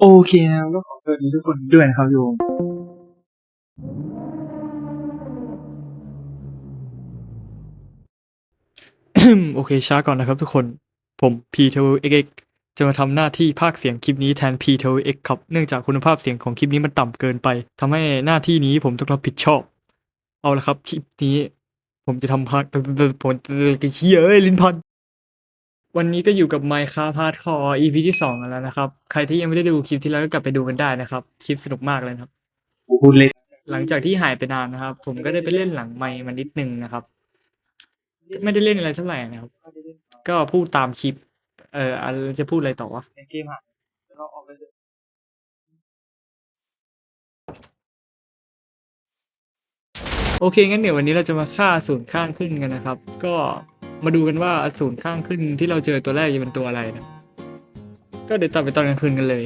โอเคนะครับก็ขอสวัสดีทุกคนด้วยนะครับโยมโอเคช้าก่อนนะครับทุกคน ผม p t w x จะมาทำหน้าที่ภาคเสียงคลิปนี้แทน p t w x ครับ เนื่องจากคุณภาพเสียงของคลิปนี้มันต่ำเกินไปทำให้หน้าที่นี้ผมต้องรับผิดชอบ เอาละครับ คลิปนี้ ผมจะทำภาคผมจะเคี้ยลิ้นพัน วันนี้ก็อยู่กับ Minecraft Hardcore EP ที่2กันแล้วนะครับ ใครที่ยังไม่ได้ดูคลิปที่แล้วก็กลับไปดูกันได้นะครับ คลิปสนุกมากเลยนะครับ พูดเล่นหลังจากที่หายไปนานนะครับ ผมก็ได้ไปเล่นหลังไมค์มานิดนึงนะครับ ไม่ได้เล่นอะไรเท่าไหร่นะครับ ก็พูดตามคลิป เอ่ออะไรจะพูดอะไรต่อวะเกมอะเราออกไปโอเคงั้นเดี๋ยววันนี้เราจะมาฆ่าศูนย์ข้างขึ้นกันนะครับ ก็ มาดูกันว่าศูนข้างขึ้นที่เราเจอตัวแรกจะเป็นตัวอะไรนะ ก็เดี๋ยวตัดไปตอนกลางคืนกันเลย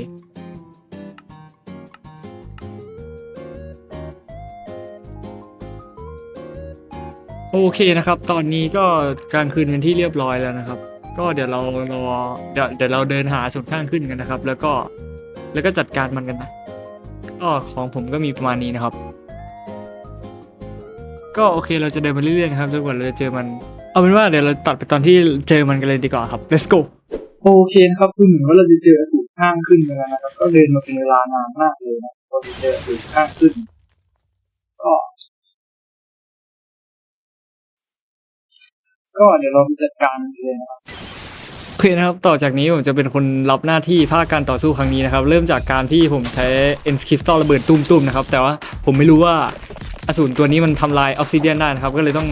โอเคนะครับ ตอนนี้ก็กลางคืนเป็นที่เรียบร้อยแล้วนะครับ ก็เดี๋ยวเรารอเดี๋ยวเดี๋ยวเราเดินหาสุดข้างขึ้นกันนะครับ แล้วก็แล้วก็จัดการมันกันนะก็ของผมก็มีประมาณนี้นะครับ ก็โอเคเราจะเดินมาเรื่อยๆนะครับจนกว่าเราจะเจอมัน เอาเป็นว่าเดี๋ยวเราตัดไปตอนที่เจอมันกันเลยดีกว่าครับ let's go โอเคนะครับคือเหมือนว่าเราจะเจออสูรข้างขึ้นกันแล้วนะครับก็เดินมาเป็นเวลานานมากเลยนะเราจะเจออสูรข้างขึ้น ก็ ก็เดี๋ยวเราไปจัดการมันเลยนะครับโอเคนะครับ ต่อจากนี้ผมจะเป็นคนรับหน้าที่ภาคการต่อสู้ครั้งนี้นะครับ เริ่มจากการที่ผมใช้เอ็นคริสตัลระเบิดตุ้มๆนะครับ แต่ว่าผมไม่รู้ว่าอสูรตัวนี้มันทำลายออฟซิเดียนได้นะครับ ก็เลยต้อง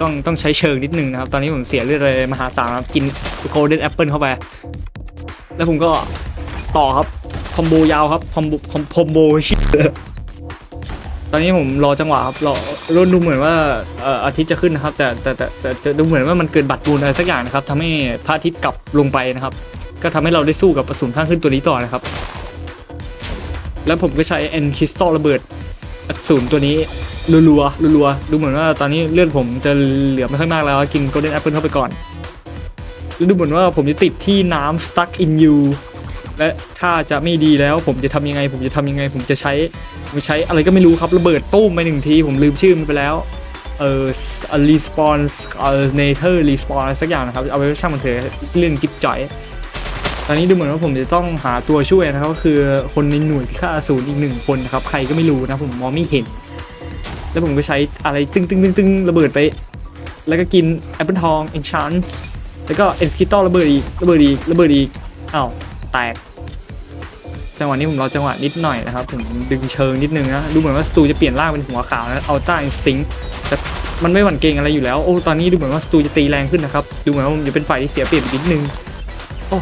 ต้องต้องใช้เชิงนิดนึงนะครับ ตอนนี้ผมเสียเลือดเลยมหาศาลครับกินโกลเด้นแอปเปิลเข้าไป แล้วผมก็ต่อครับคอมโบยาวครับคอมโบคอมคอมโบตอนนี้ผมรอจังหวะครับรอรุ่นดูเหมือนว่าอาทิตย์จะขึ้นนะครับ แต่แต่แต่แต่ดูเหมือนว่ามันเกินบัตรบูนอะไรสักอย่างนะครับทำให้พระอาทิตย์กลับลงไปนะครับ ก็ทำให้เราได้สู้กับอสูรข้างขึ้นตัวนี้ต่อนะครับ แล้วผมก็ใช้เอ็นคริสตัลระเบิด สูรตัวนี้รัวๆรัวๆดูเหมือนว่าตอนนี้เลือดผมจะเหลือไม่ค่อยมากแล้ว กินโกลเด้นแอปเปิลเข้าไปก่อนแล้วดูเหมือนว่าผมจะติดที่น้ำ stuck in you และถ้าจะไม่ดีแล้วผมจะทำยังไง ผมจะทำยังไง ผมจะใช้ผมใช้อะไรก็ไม่รู้ครับระเบิดตู้มไปหนึ่งที ผมลืมชื่อมันไปแล้วเอ่อรีสปอนส์เอ่อเนเธอร์รีสปอนสักอย่างนะครับ เอาไปช่างมันเถอะเรื่องกิ๊บจ่อย ตอนนี้ดูเหมือนว่าผมจะต้องหาตัวช่วยนะครับก็คือคนในหน่วยพิฆาตอสูรอีกหนึ่งคนนะครับใครก็ไม่รู้นะผมมองไม่เห็น แล้วผมก็ใช้อะไรตึ้งตึ้งตึ้งตึ้งระเบิดไป แล้วก็กินแอปเปิลทองเอนชานส์แล้วก็เอ็นสกิตอระเบิดอีกระเบิดอีกระเบิดอีกอ้าวแตกจังหวะนี้ผมรอจังหวะนิดหน่อยนะครับผมดึงเชิงนิดนึงนะดูเหมือนว่าสตูจะเปลี่ยนร่างเป็นหัวขาวนะอัลต้าอินสติ้งแต่มันไม่หวั่นเกรงอะไรอยู่แล้วโอ้ตอนนี้ดูเหมือนว่าสตูจะตีแรงขึ้นนะครับดูเหมือนว่าผมจะเป็นฝ่ายที่เสียเปรียบนิดนึงโอ้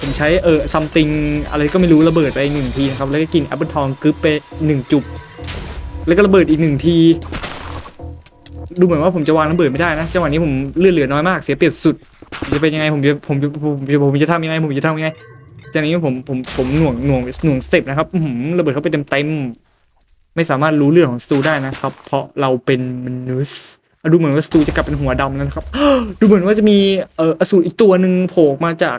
ผมใช้เออซัมติงอะไรก็ไม่รู้ระเบิดไปหนึ่งทีนะครับ แล้วก็กินแอปเปิลทองกึ๊บไปหนึ่งจุบ แล้วก็ระเบิดอีกหนึ่งที ดูเหมือนว่าผมจะวางระเบิดไม่ได้นะจังหวะนี้ผมเลือดเหลือน้อยมากเสียเปรียบสุด จะเป็นยังไงผมจะผมจะผมจะผมจะทำยังไงผมจะทำยังไงจากนี้ผมผมผมหน่วงหน่วงหน่วงเสพนะครับระเบิดเข้าไปเต็มเต็มไม่สามารถรู้เรื่องของสตูได้นะครับ เพราะเราเป็นมนุษย์ดูเหมือนว่าสตูจะกลับเป็นหัวดำแล้วนะครับ ดูเหมือนว่าจะมีเอ่ออสูรอีกตัวหนึ่งโผล่มาจาก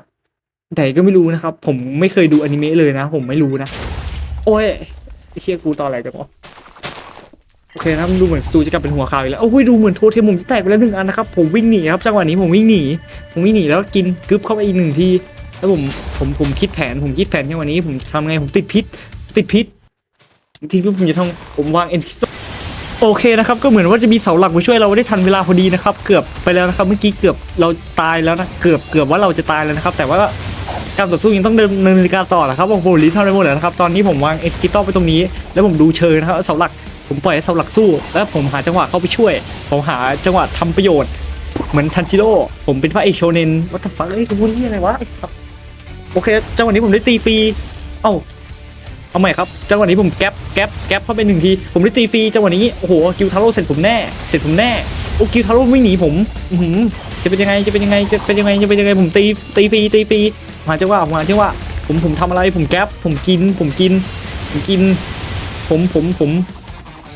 ไหนก็ไม่รู้นะครับ ผมไม่เคยดูอนิเมะเลยนะ ผมไม่รู้นะ โอ้ยเชี่ยกูตอนอะไรจังวะโอเคนะครับดูเหมือนสตูจะกลับเป็นหัวขาวอีกแล้วโอ้ยดูเหมือนโทเทมผมจะแตกไปแล้วหนึ่งอันนะครับผมวิ่งหนีครับจังหวะนี้ผมวิ่งหนีผมวิ่งหนีแล้วกินกึบเข้าไปอีกหนึ่งทีแล้วผมผมผมคิดแผนผมคิดแผนแค่วันนี้ผมทำไงผมติดพิษ ติดพิษทีนี้ผมจะทำผมวางเอ็นคิสโอเคนะครับก็เหมือนว่าจะมีเสาหลักมาช่วยเราได้ทันเวลาพอดีนะครับ เกือบไปแล้วนะครับเมื่อกี้เกือบเราตายแล้วนะเกือบเกือบว่าเราจะตายแล้วนะครับ แต่ว่า การต่อสู้ยังต้องเดินเนินการต่อนะครับโอ้โหลิททำได้หมดแล้วนะครับตอนนี้ผมวางเอ็กซ์กิตอไปตรงนี้ แล้วผมดูเชิญนะครับเสาหลักผมปล่อยให้เสาหลักสู้ แล้วผมหาจังหวะเข้าไปช่วย ผมหาจังหวะทำประโยชน์ เหมือนทันจิโร่ผมเป็นพระเอกโชเนนวัตถุฟังเอ้ยกูพูดที่อะไรวะไอ้สัสโอเคจังหวะนี้ผมได้ตีฟรีเอ้าเอาใหม่ครับจังหวะนี้ผมแก๊ปแก๊ปแก๊ปเข้าไปหนึ่งทีผมได้ตีฟรีจังหวะนี้โอ้โหกิวทาโร่เสร็จผมแน่เสร็จผมแน่โอ้กิวทาโร่วิ่งหนีผมอือหือจะเป็นยังไงจะเป็นยังไงจะเป็นยังไงจะเป็นยังไงผมตีตีฟรีตีฟรี มาจังหวะมาจังหวะผมผมทำอะไรผมแก๊ปผมกิน ผมกิน ผมกิน ผมผมผม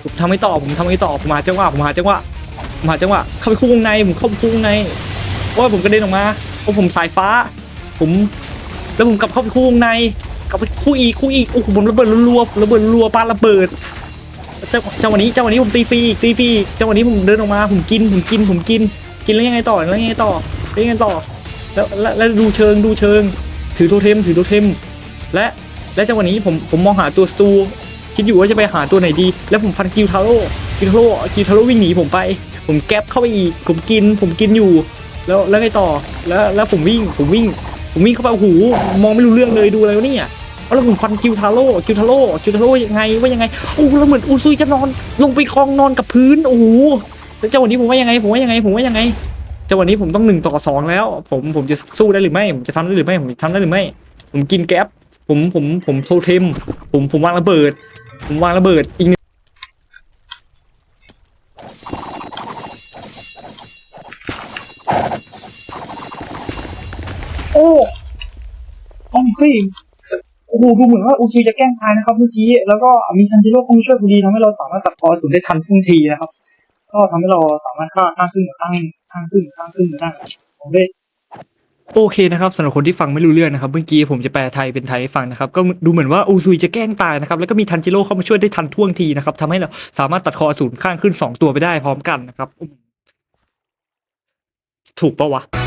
ผมทำให้ต่อผมทำให้ต่อผมหาจังหวะผมหาจังหวะผมหาจังหวะเข้าไปคู่วงในผมเข้าไปคู่วงในโอ้ยผมกระเด็นออกมาโอ้ผมสายฟ้า ผม แล้วผมกลับเข้าไปคู่วงในกลับไปคู่อีคู่อีโอ้โหผมระเบิดรัวระเบิดรัวปาระเบิดเจ้าเจ้าวันนี้เจ้าวันนี้ผมตีฟรีตีฟรีเจ้าวันนี้ผมเดินออกมาผมกินผมกินผมกิน กินแล้วยังไงต่อแล้วยังไงต่อแล้วยังไงต่อ แล้วแล้วดูเชิงดูเชิง ถือโทเทมถือโทเทมและและจังหวะนี้ผมผมมองหาตัวสตูคิดอยู่ว่าจะไปหาตัวไหนดี แล้วผมฟันกิวทาโร่กิวทาโร่กิวทาโร่วิ่งหนีผมไป ผมแก๊ปเข้าไปอีก ผมกิน ผมกินอยู่ แล้วแล้วไงต่อแล้วแล้วผมวิ่งผมวิ่ง ผมวิ่งเข้าไปโอ้โหมองไม่รู้เรื่องเลยดูอะไรวะเนี่ยแล้วผมฟันกิวทาโร่กิวทาโร่กิวทาโร่ยังไงว่ายังไงโอ้แล้วเหมือนอูซุยจะนอนลงไปคลองนอนกับพื้นโอ้โหแล้วจังหวะนี้ผมว่ายังไงผมว่ายังไงผมว่ายังไง จังหวะนี้ผมต้องหนึ่งต่อสองแล้ว ผมผมจะสู้ได้หรือไม่ ผมจะทำได้หรือไม่ ผมจะทำได้หรือไม่ ผมกินแก๊ปผมผมผมโทเทม ผมผมวางระเบิด ผมวางระเบิดอีกหนึ่งโอ้โอ้เฮ้ยโอ้โหดูเหมือนว่าอูซูจะแกล้งตายนะครับเมื่อกี้ แล้วก็มีซันจิโร่เข้ามาช่วยพอดีทำให้เราสามารถตัดคอสูนได้ทันท่งทีนะครับ ก็ทำให้เราสามารถฆ่าข้างขึ้นกับข้าง ข้างขึ้นข้างขึ้นได้ผมได้โอเคนะครับสำหรับคนที่ฟังไม่รู้เรื่องนะครับ เมื่อกี้ผมจะแปลไทยเป็นไทยให้ฟังนะครับ ก็ดูเหมือนว่าอูซุยจะแกล้งตายนะครับ แล้วก็มีทันจิโร่เข้ามาช่วยได้ทันท่วงทีนะครับทำให้เราสามารถตัดคออสูรข้างขึ้นสองตัวไปได้พร้อมกันนะครับ ถูกปะวะ